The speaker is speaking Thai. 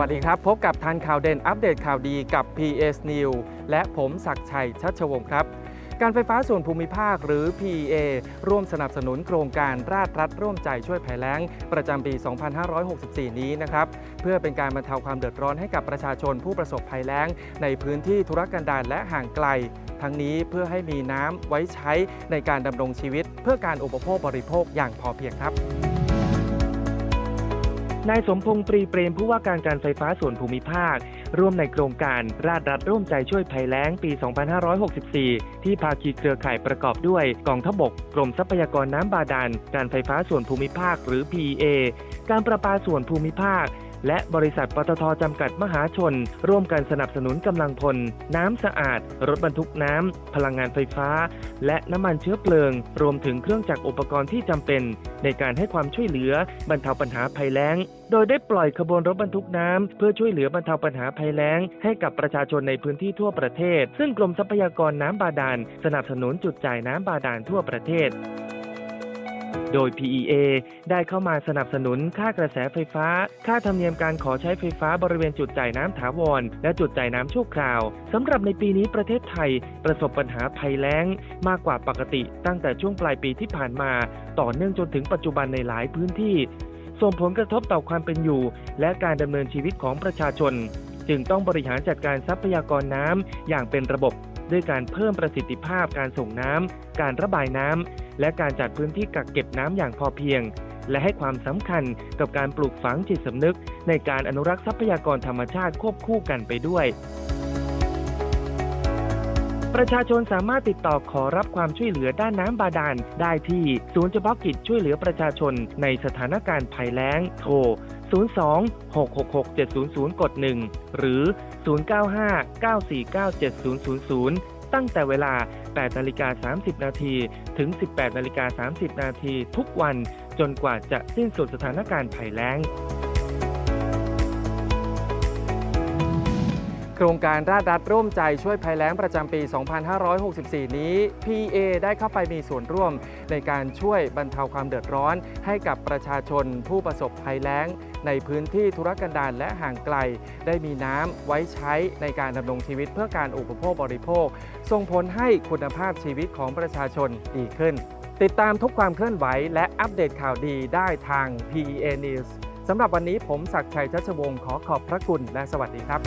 วัสดีครับ พบกับทันข่าวเด่นอัปเดตข่าวดีกับ PS New และผมศักชัยชัชวงศ์ครับ การไฟฟ้าส่วนภูมิภาคหรือ PEA ร่วมสนับสนุนโครงการราชรัฐร่วมใจช่วยภัยแล้ง ประจำปี 2564 นี้นะครับ เพื่อเป็นการบรรเทาความเดือดร้อนให้กับประชาชนผู้ประสบภัยแล้ง ในพื้นที่ธุรกันดารและห่างไกลทั้งนี้เพื่อให้มีน้ำไว้ใช้ในการดำรงชีวิต เพื่อการอุปโภคบริโภคอย่างพอเพียงครับ นายสมพงษ์ปรีเปรมผู้ว่าการการไฟฟ้าส่วนภูมิภาค ร่วมในโครงการราชรัฐร่วมใจช่วยภัยแล้งปี 2564 ที่ภาคีเครือข่ายประกอบด้วยกองทบก กรมทรัพยากรน้ำบาดาล การไฟฟ้าส่วนภูมิภาคหรือ PEA การประปาส่วนภูมิภาค และบริษัทปตทจำกัดมหาชน ร่วมกันสนับสนุนกำลังพล น้ำสะอาด รถบรรทุกน้ำ พลังงานไฟฟ้า และน้ำมันเชื้อเพลิง รวมถึงเครื่องจักรอุปกรณ์ที่จำเป็น ในการให้ความช่วยเหลือบรรเทาปัญหาภัยแล้ง โดยได้ปล่อยขบวนรถบรรทุกน้ำ เพื่อช่วยเหลือบรรเทาปัญหาภัยแล้ง ให้กับประชาชนในพื้นที่ทั่วประเทศ ซึ่งกรมทรัพยากรน้ำบาดาลสนับสนุนจุดจ่ายน้ำบาดาลทั่วประเทศ โดย PEA ได้เข้ามาสนับสนุนค่ากระแสไฟฟ้า ค่าธรรมเนียมการขอใช้ไฟฟ้าบริเวณจุดจ่ายน้ำถาวร และจุดจ่ายน้ำชั่วคราวสำหรับในปีนี้ประเทศไทยประสบปัญหาภัยแล้ง มากกว่าปกติตั้งแต่ช่วงปลายปีที่ผ่านมา ต่อเนื่องจนถึงปัจจุบันในหลายพื้นที่ ส่งผลกระทบต่อความเป็นอยู่ และการดำเนินชีวิตของประชาชน จึงต้องบริหารจัดการทรัพยากรน้ำอย่างเป็นระบบ ด้วยการเพิ่มประสิทธิภาพการส่งน้ำการระบายน้ำ และการจัดพื้นที่กักเก็บน้ำอย่างพอเพียง และให้ความสำคัญกับการปลูกฝังจิตสำนึก ในการอนุรักษ์ทรัพยากรธรรมชาติควบคู่กันไปด้วย ประชาชนสามารถติดต่อขอรับความช่วยเหลือด้านน้ำบาดาลได้ที่ศูนย์เฉพาะกิจช่วยเหลือประชาชนในสถานการณ์ภัยแล้งโทร 02 666 700 กด 1 หรือ 095 949 7000 ตั้งแต่เวลา 8นาฬิกา30 นาทีถึง 18นาฬิกา30 นาทีทุกวันจนกว่าจะสิ้นสุดสถานการณ์ภัยแล้ง ครงการราชรัฐร่วมใจช่วยภัยแล้งประจำปี 2564 นี้ PA ได้เข้าไปมีส่วนร่วมในการช่วยบรรเทาความเดือดร้อน ให้กับประชาชนผู้ประสบภัยแล้ง ในพื้นที่ธุรกันดารและห่างไกล ได้มีน้ำไว้ใช้ในการดำรงชีวิตเพื่อการอุปโภคบริโภค ส่งผลให้คุณภาพชีวิตของประชาชนดีขึ้น ติดตามทุกความเคลื่อนไหวและอัปเดตข่าวดีได้ทาง PEA News สำหรับวันนี้ผมศักดิ์ชัยชัชวงศ์ขอขอบพระคุณและสวัสดีครับ